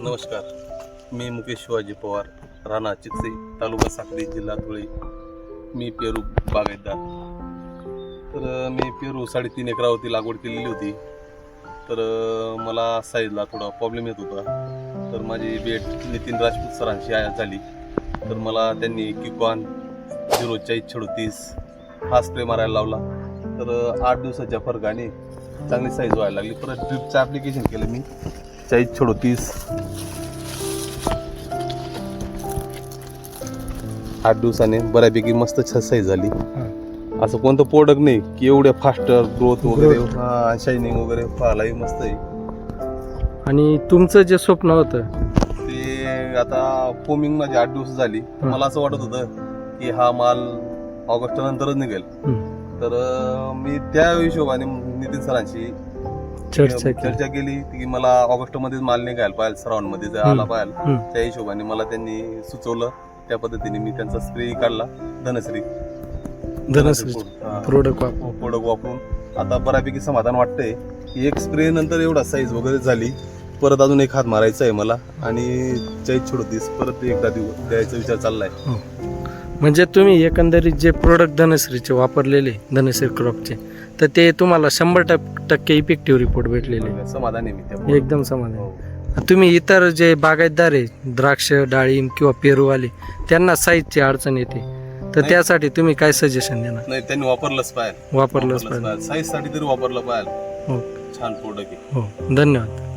नमस्कार. मी मुकेश शिवाजी पवार राणा चिकसे तालुका साखरी जिल्हा धुळे. मी पेरू बागायतदार. तर मी पेरू साडेतीन एकरावरती लागवड केलेली होती. तर मला साईजला थोडा प्रॉब्लेम येत होता. तर माझी भेट नितीन राजपूत सरांशी झाली. तर मला त्यांनी किकॉन झिरो चाळीस छडोतीस हा स्प्रे मारायला लावला. तर आठ दिवसाच्या फरकाने चांगली साईज व्हायला लागली. परत ड्रिपचं ॲप्लिकेशन केलं मी. चाळीस छडोतीस आठ दिवसाने बऱ्यापैकी मस्त साईज झाली. असं कोणतं प्रोडक्ट नाही की एवढ्या फास्ट ग्रोथ वगैरे Growth. शायनिंग वगैरे पाहायलाही मस्त आहे. आणि तुमचं जे स्वप्न होतं? ते आता फोमिंग माझी आठ दिवस झाली. हं. मला असं वाटत होतं की हा माल ऑगस्ट नंतरच निघेल. हं. तर मी त्या हिशोबाने नितीन सरांशी चर्चा केली. चर्चा केली की मला ऑगस्टमध्ये माल निघायला पाहिजे श्रावणमध्ये आला पाहिजे हं. त्या हिशोबाने मला त्यांनी सुचवलं. त्या पद्धतीने मी त्यांचा स्प्रे काढला धनश्री. धनश्री प्रोडक्ट प्रोडक्ट वापरून. आता बऱ्यापैकी समाधान वाटतंय. की एक स्प्रे नंतर एवढा साईज वगैरे झाली परत अजून एक हात मारायचा आहे मला. आणि चाळीस छोडतीस परत एकदा देऊ द्यायचा विचार चाललाय. म्हणजे तुम्ही एकंदरीत जे प्रोडक्ट धनश्रीचे वापरलेले धनश्री क्रॉपचे तर ते तुम्हाला शंभर टक- टक्के इफेक्टिव्ह रिपोर्ट भेटलेले. समाधान आहे मी त्या एकदम समाधान. हो. तुम्ही इतर जे बागायतदार आहे द्राक्ष डाळिंब किंवा पेरूवाले त्यांना साईजची अडचण येते. तर नाही. त्यासाठी तुम्ही काय सजेशन देणार? नाही त्यांनी वापरलंच पाहिजे. वापरलंच पाहिजे. साईजसाठी तरी वापरलं पाहिजे. हो. छान प्रोडक्ट आहे. हो. धन्यवाद.